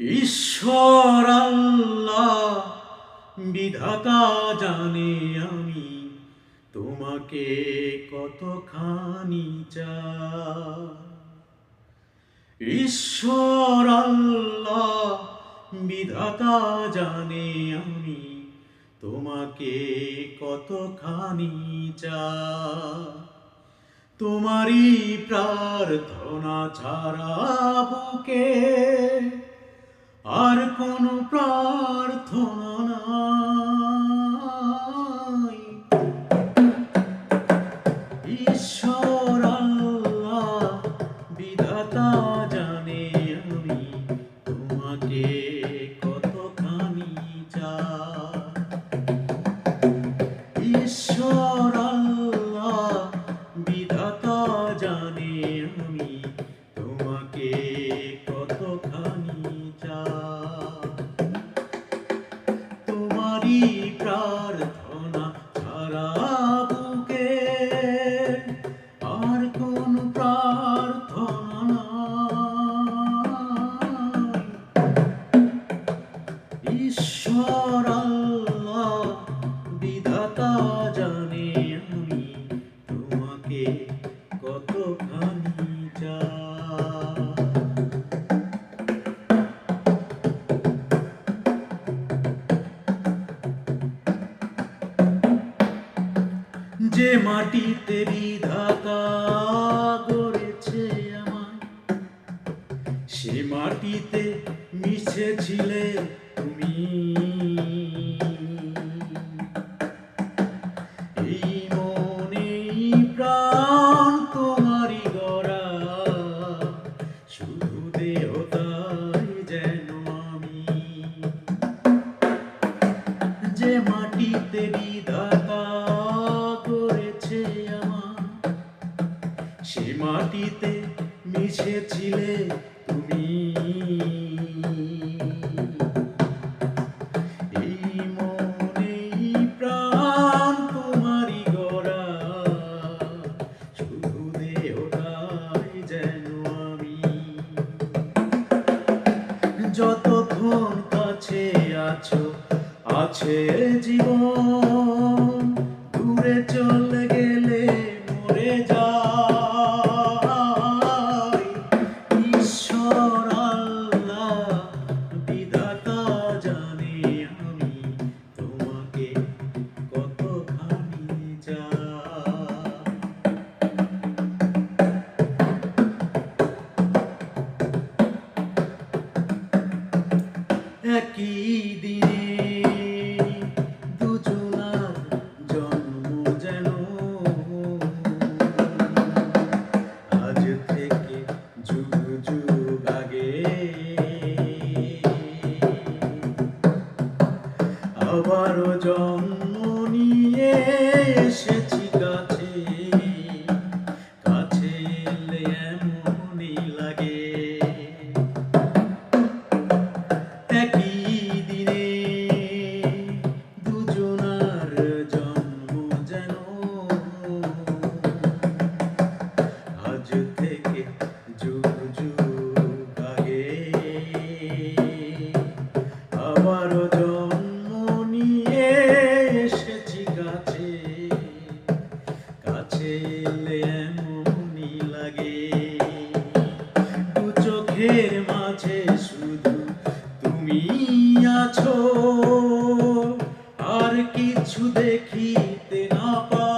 ঈশ্বর আল্লাহ, বিধাতা জানে আমি, তোমাকে কতখানি চাই। ঈশ্বর আল্লাহ, বিধাতা জানে আমি, তোমাকে কতখানি চাই। তোমারই প্রার্থনা ছাড়া বুকে আর কোন প্রার্থনা নাই। ঈশ্বর আল্লাহ, বিধাতা জানে আমি, তোমাকে কতখানি চাই। ঈশ্বর আল্লাহ, বিধাতা জানে আমি, তোমাকে যে মাটিতে বিধাতা গড়েছে আমায় সে মাটিতে মিশেছিলে তুমি। যে মাটিতে বিধাতা করেছে আমার। সে মাটিতে মিশেছিলে তুমি। যতক্ষণ কাছে আছো আছে জীবন দূরে চলে গেলে মরে যায় ঈশ্বর আল্লাহ, বিধাতা জানে আমি তোমাকে কতখানি চাই। একই আবারও জন্ম নিয়ে এসেছি কাছে। কাছে এমনই লাগে। একই দিনে দুজনার জন্ম যেন। আজ থেকে যুগ যুগ আগে আবারও দেখিতে না পাই